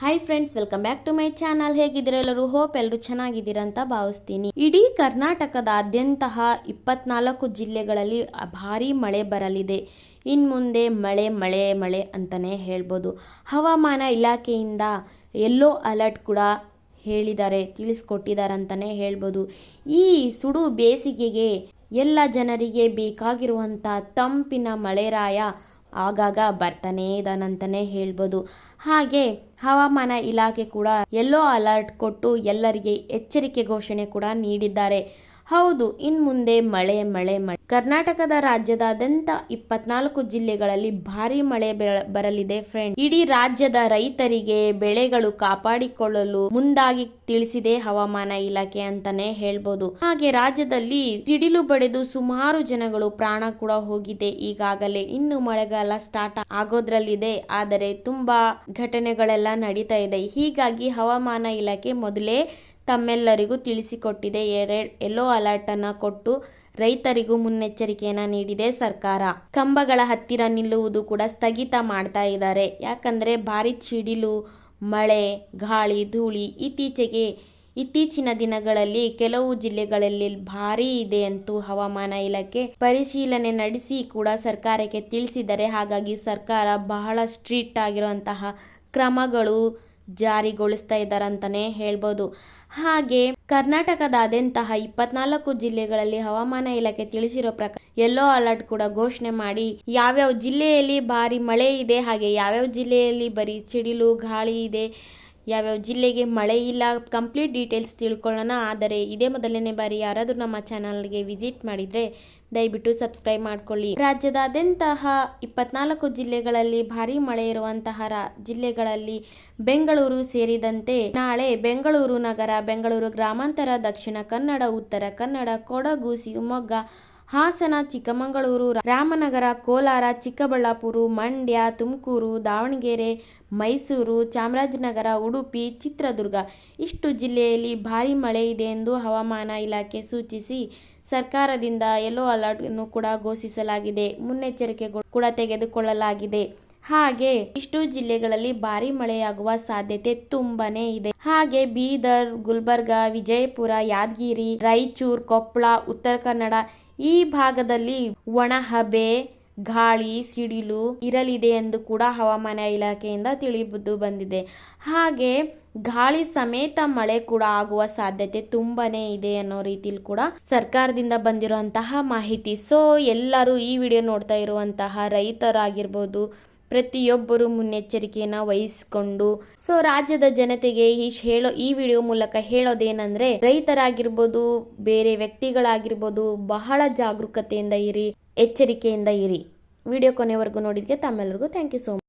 Hi friends welcome back to my channel ಹೇಗಿದ್ದೀರಾ ಎಲ್ಲರೂ? Hope ಎಲ್ಲರೂ ಚೆನ್ನಾಗಿದ್ದೀರಾ ಅಂತ ಭಾವಿಸ್ತೀನಿ. ಇಡೀ ಕರ್ನಾಟಕದಾದ್ಯಂತಹ ಇಪ್ಪತ್ನಾಲ್ಕು ಜಿಲ್ಲೆಗಳಲ್ಲಿ ಭಾರಿ ಮಳೆ ಬರಲಿದೆ. ಇನ್ನು ಮುಂದೆ ಮಳೆ ಮಳೆ ಮಳೆ ಅಂತಲೇ ಹೇಳ್ಬೋದು. ಹವಾಮಾನ ಇಲಾಖೆಯಿಂದ ಎಲ್ಲೋ ಅಲರ್ಟ್ ಕೂಡ ಹೇಳಿದ್ದಾರೆ, ತಿಳಿಸ್ಕೊಟ್ಟಿದ್ದಾರೆ ಅಂತಲೇ ಹೇಳ್ಬೋದು. ಈ ಸುಡು ಬೇಸಿಗೆಗೆ ಎಲ್ಲ ಜನರಿಗೆ ಬೇಕಾಗಿರುವಂಥ ತಂಪಿನ ಮಳೆರಾಯ ಆಗಾಗ ಬರ್ತಾನೇ ಇದ್ದಾನಂತಲೇ ಹೇಳ್ಬೋದು. ಹಾಗೆ ಹವಾಮಾನ ಇಲಾಖೆ ಕೂಡ ಎಲ್ಲೋ ಅಲರ್ಟ್ ಕೊಟ್ಟು ಎಲ್ಲರಿಗೆ ಎಚ್ಚರಿಕೆ ಘೋಷಣೆ ಕೂಡ ನೀಡಿದ್ದಾರೆ. ಹೌದು, ಇನ್ ಮುಂದೆ ಮಳೆ ಮಳೆ ಮಳೆ. ಕರ್ನಾಟಕದ ರಾಜ್ಯದಾದ್ಯಂತ ಇಪ್ಪತ್ನಾಲ್ಕು ಜಿಲ್ಲೆಗಳಲ್ಲಿ ಭಾರಿ ಮಳೆ ಬರಲಿದೆ ಫ್ರೆಂಡ್ ಇಡೀ ರಾಜ್ಯದ ರೈತರಿಗೆ ಬೆಳೆಗಳು ಕಾಪಾಡಿಕೊಳ್ಳಲು ಮುಂದಾಗಿ ತಿಳಿಸಿದೆ ಹವಾಮಾನ ಇಲಾಖೆ ಅಂತಾನೆ ಹೇಳ್ಬೋದು. ಹಾಗೆ ರಾಜ್ಯದಲ್ಲಿ ಸಿಡಿಲು ಬಡಿದು ಸುಮಾರು ಜನಗಳು ಪ್ರಾಣ ಕೂಡ ಹೋಗಿದೆ. ಈಗಾಗಲೇ ಇನ್ನು ಮಳೆಗಾಲ ಸ್ಟಾರ್ಟ್ ಆಗೋದ್ರಲ್ಲಿದೆ. ಆದರೆ ತುಂಬಾ ಘಟನೆಗಳೆಲ್ಲ ನಡೀತಾ ಇದೆ. ಹೀಗಾಗಿ ಹವಾಮಾನ ಇಲಾಖೆ ಮೊದಲೇ ತಮ್ಮೆಲ್ಲರಿಗೂ ತಿಳಿಸಿಕೊಟ್ಟಿದೆ. ಯೆಲ್ಲೋ ಅಲರ್ಟ್ ಅನ್ನ ಕೊಟ್ಟು ರೈತರಿಗೂ ಮುನ್ನೆಚ್ಚರಿಕೆಯನ್ನು ನೀಡಿದೆ ಸರ್ಕಾರ. ಕಂಬಗಳ ಹತ್ತಿರ ನಿಲ್ಲುವುದು ಕೂಡ ಸ್ಥಗಿತ ಮಾಡ್ತಾ ಇದ್ದಾರೆ. ಯಾಕಂದ್ರೆ ಭಾರಿ ಚಿಡಿಲು ಮಳೆ, ಗಾಳಿ, ಧೂಳಿ ಇತ್ತೀಚೆಗೆ ಇತ್ತೀಚಿನ ದಿನಗಳಲ್ಲಿ ಕೆಲವು ಜಿಲ್ಲೆಗಳಲ್ಲಿ ಭಾರಿ ಇದೆ ಅಂತೂ ಹವಾಮಾನ ಇಲಾಖೆ ಪರಿಶೀಲನೆ ನಡೆಸಿ ಕೂಡ ಸರ್ಕಾರಕ್ಕೆ ತಿಳಿಸಿದರೆ ಹಾಗಾಗಿ ಸರ್ಕಾರ ಬಹಳ ಸ್ಟ್ರಿಕ್ಟ್ ಆಗಿರುವಂತಹ ಕ್ರಮಗಳು ಜಾರಿಗೊಳಿಸ್ತಾ ಇದ್ದಾರೆ ಅಂತಾನೆ ಹೇಳ್ಬೋದು. ಹಾಗೆ ಕರ್ನಾಟಕದಾದ್ಯಂತಹ ಇಪ್ಪತ್ನಾಲ್ಕು ಜಿಲ್ಲೆಗಳಲ್ಲಿ ಹವಾಮಾನ ಇಲಾಖೆ ತಿಳಿಸಿರೋ ಪ್ರಕಾರ ಯೆಲ್ಲೋ ಅಲರ್ಟ್ ಕೂಡ ಘೋಷಣೆ ಮಾಡಿ ಯಾವ್ಯಾವ ಜಿಲ್ಲೆಯಲ್ಲಿ ಭಾರಿ ಮಳೆ ಇದೆ, ಹಾಗೆ ಯಾವ್ಯಾವ ಜಿಲ್ಲೆಯಲ್ಲಿ ಬರೀ ಸಿಡಿಲು, ಗಾಳಿ ಇದೆ ಯಾವ್ಯಾವ ಜಿಲ್ಲೆಗೆ ಮಳೆ ಇಲ್ಲ ಕಂಪ್ಲೀಟ್ ಡೀಟೇಲ್ಸ್ ತಿಳ್ಕೊಳ್ಳೋಣ. ಆದರೆ ಇದೇ ಮೊದಲನೇ ಬಾರಿ ಯಾರಾದರೂ ನಮ್ಮ ಚಾನಲ್ಗೆ ವಿಸಿಟ್ ಮಾಡಿದರೆ ದಯವಿಟ್ಟು ಸಬ್ಸ್ಕ್ರೈಬ್ ಮಾಡ್ಕೊಳ್ಳಿ. ರಾಜ್ಯದಾದ್ಯಂತಹ ಇಪ್ಪತ್ನಾಲ್ಕು ಜಿಲ್ಲೆಗಳಲ್ಲಿ ಭಾರಿ ಮಳೆ ಇರುವಂತಹ ಜಿಲ್ಲೆಗಳಲ್ಲಿ ಬೆಂಗಳೂರು ಸೇರಿದಂತೆ ನಾಳೆ ಬೆಂಗಳೂರು ನಗರ, ಬೆಂಗಳೂರು ಗ್ರಾಮಾಂತರ, ದಕ್ಷಿಣ ಕನ್ನಡ, ಉತ್ತರ ಕನ್ನಡ, ಕೊಡಗು, ಶಿವಮೊಗ್ಗ ಹಾಸನ, ಚಿಕ್ಕಮಗಳೂರು, ರಾಮನಗರ, ಕೋಲಾರ, ಚಿಕ್ಕಬಳ್ಳಾಪುರ, ಮಂಡ್ಯ, ತುಮಕೂರು, ದಾವಣಗೆರೆ, ಮೈಸೂರು, ಚಾಮರಾಜನಗರ, ಉಡುಪಿ, ಚಿತ್ರದುರ್ಗ. ಇಷ್ಟು ಜಿಲ್ಲೆಯಲ್ಲಿ ಭಾರಿ ಮಳೆ ಇದೆ ಎಂದು ಹವಾಮಾನ ಇಲಾಖೆ ಸೂಚಿಸಿ ಸರ್ಕಾರದಿಂದ ಯೆಲ್ಲೋ ಅಲರ್ಟ್ ಅನ್ನು ಕೂಡ ಘೋಷಿಸಲಾಗಿದೆ. ಮುನ್ನೆಚ್ಚರಿಕೆ ಕೂಡ ತೆಗೆದುಕೊಳ್ಳಲಾಗಿದೆ. ಹಾಗೆ ಇಷ್ಟು ಜಿಲ್ಲೆಗಳಲ್ಲಿ ಭಾರಿ ಮಳೆಯಾಗುವ ಸಾಧ್ಯತೆ ತುಂಬಾನೇ ಇದೆ. ಹಾಗೆ ಬೀದರ್, ಗುಲ್ಬರ್ಗ, ವಿಜಯಪುರ, ಯಾದಗಿರಿ, ರಾಯಚೂರು, ಕೊಪ್ಪಳ, ಉತ್ತರ ಕನ್ನಡ ಈ ಭಾಗದಲ್ಲಿ ಒಣ ಹಬೆ, ಗಾಳಿ, ಸಿಡಿಲು ಇರಲಿದೆ ಎಂದು ಕೂಡ ಹವಾಮಾನ ಇಲಾಖೆಯಿಂದ ತಿಳಿದು ಬಂದಿದೆ. ಹಾಗೆ ಗಾಳಿ ಸಮೇತ ಮಳೆ ಕೂಡ ಆಗುವ ಸಾಧ್ಯತೆ ತುಂಬಾನೇ ಇದೆ ಅನ್ನೋ ರೀತಿಲಿ ಕೂಡ ಸರ್ಕಾರದಿಂದ ಬಂದಿರುವಂತಹ ಮಾಹಿತಿ. ಸೊ ಎಲ್ಲರೂ ಈ ವಿಡಿಯೋ ನೋಡ್ತಾ ಇರುವಂತಹ ರೈತರಾಗಿರ್ಬೋದು ಪ್ರತಿಯೊಬ್ಬರು ಮುನ್ನೆಚ್ಚರಿಕೆಯನ್ನ ವಹಿಸಿಕೊಂಡು. ಸೊ ರಾಜ್ಯದ ಜನತೆಗೆ ಈ ಹೇಳೋ, ಈ ವಿಡಿಯೋ ಮೂಲಕ ಹೇಳೋದೇನಂದ್ರೆ, ರೈತರಾಗಿರ್ಬೋದು, ಬೇರೆ ವ್ಯಕ್ತಿಗಳಾಗಿರ್ಬೋದು, ಬಹಳ ಜಾಗರೂಕತೆಯಿಂದ ಇರಿ, ಎಚ್ಚರಿಕೆಯಿಂದ ಇರಿ. ವಿಡಿಯೋ ಕೊನೆವರೆಗೂ ನೋಡಿದ್ಕೆ ತಮ್ಮೆಲ್ಲರಿಗೂ ಥ್ಯಾಂಕ್ ಯು ಸೋ ಮಚ್